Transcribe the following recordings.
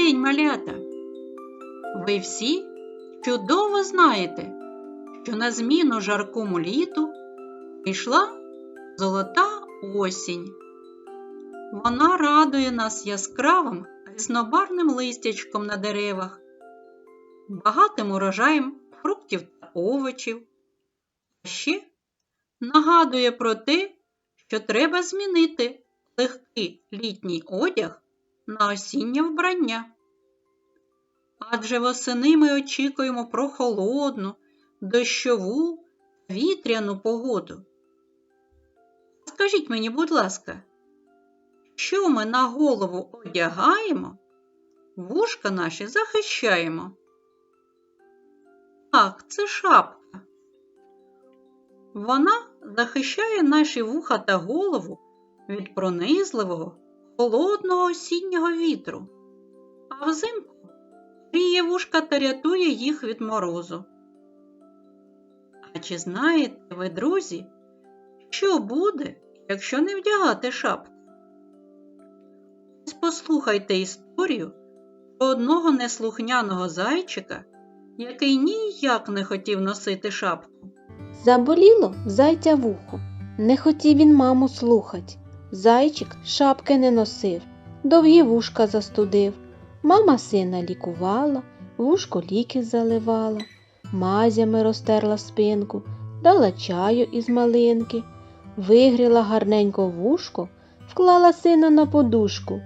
малята! Ви всі чудово знаєте, що на зміну жаркому літу прийшла золота осінь. Вона радує нас яскравим різнобарним листячком на деревах, багатим урожаєм фруктів та овочів. А ще нагадує про те, що треба змінити легкий літній одяг на осіннє вбрання. Адже восени ми очікуємо про холодну, дощову, вітряну погоду. Скажіть мені, будь ласка, що ми на голову одягаємо, вушка наші захищаємо? Так, це шапка. Вона захищає наші вуха та голову від пронизливого, холодного осіннього вітру, а взимку гріє вушка та рятує їх від морозу. А чи знаєте ви, друзі, що буде, якщо не вдягати шапку? Ось послухайте історію про одного неслухняного зайчика, який ніяк не хотів носити шапку. Заболіло зайця вухо. Не хотів він маму слухать. Зайчик шапки не носив, довгі вушка застудив. Мама сина лікувала, вушко ліки заливала, мазями розтерла спинку, дала чаю із малинки, вигріла гарненько вушко, вклала сина на подушку,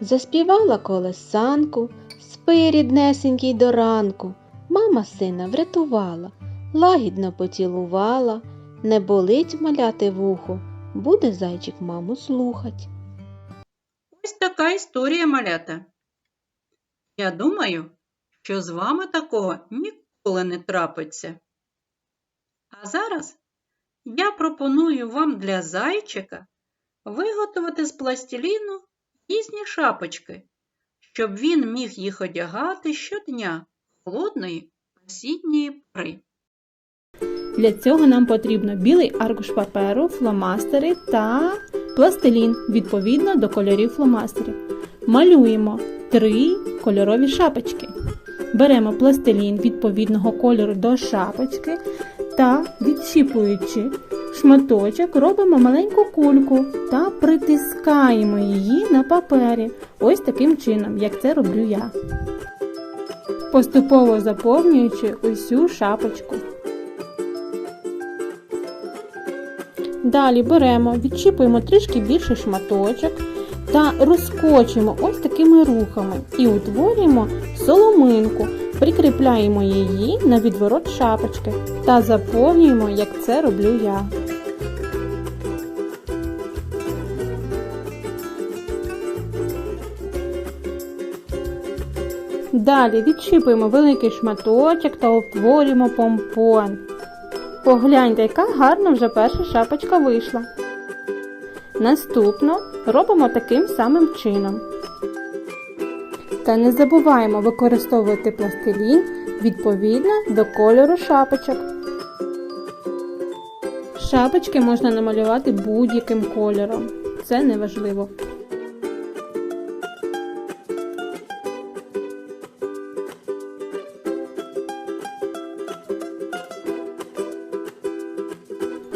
заспівала колесанку, спи ріднесенький до ранку. Мама сина врятувала, лагідно поцілувала, не болить маляти вухо, буде зайчик маму слухать. Ось така історія малята. Я думаю, що з вами такого ніколи не трапиться. А зараз я пропоную вам для зайчика виготовити з пластиліну різні шапочки, щоб він міг їх одягати щодня холодної осінньої пори. Для цього нам потрібно білий аркуш паперу, фломастери та пластилін відповідно до кольорів фломастерів. Малюємо три кольорові шапочки. Беремо пластилін відповідного кольору до шапочки та, відщіпуючи шматочок, робимо маленьку кульку та притискаємо її на папері. Ось таким чином, як це роблю я. Поступово заповнюючи усю шапочку. Далі беремо, відчіпуємо трішки більший шматочок та розкочуємо ось такими рухами і утворюємо соломинку, прикріпляємо її на відворот шапочки та заповнюємо, як це роблю я. Далі відчіпуємо великий шматочок та утворюємо помпон. Погляньте, яка гарна вже перша шапочка вийшла. Наступно робимо таким самим чином. Та не забуваємо використовувати пластилін відповідно до кольору шапочок. Шапочки можна намалювати будь-яким кольором. Це не важливо.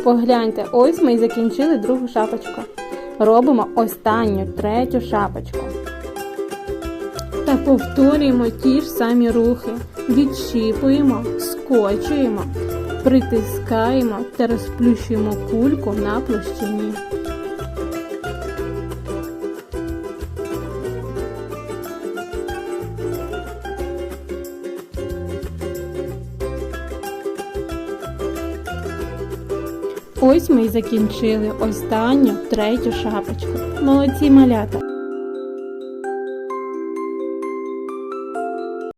Погляньте, ось ми і закінчили другу шапочку. Робимо останню третю шапочку. Та повторюємо ті ж самі рухи. Відщіпуємо, скочуємо, притискаємо та розплющуємо кульку на площині. Ось ми і закінчили останню третю шапочку. Молодці малята!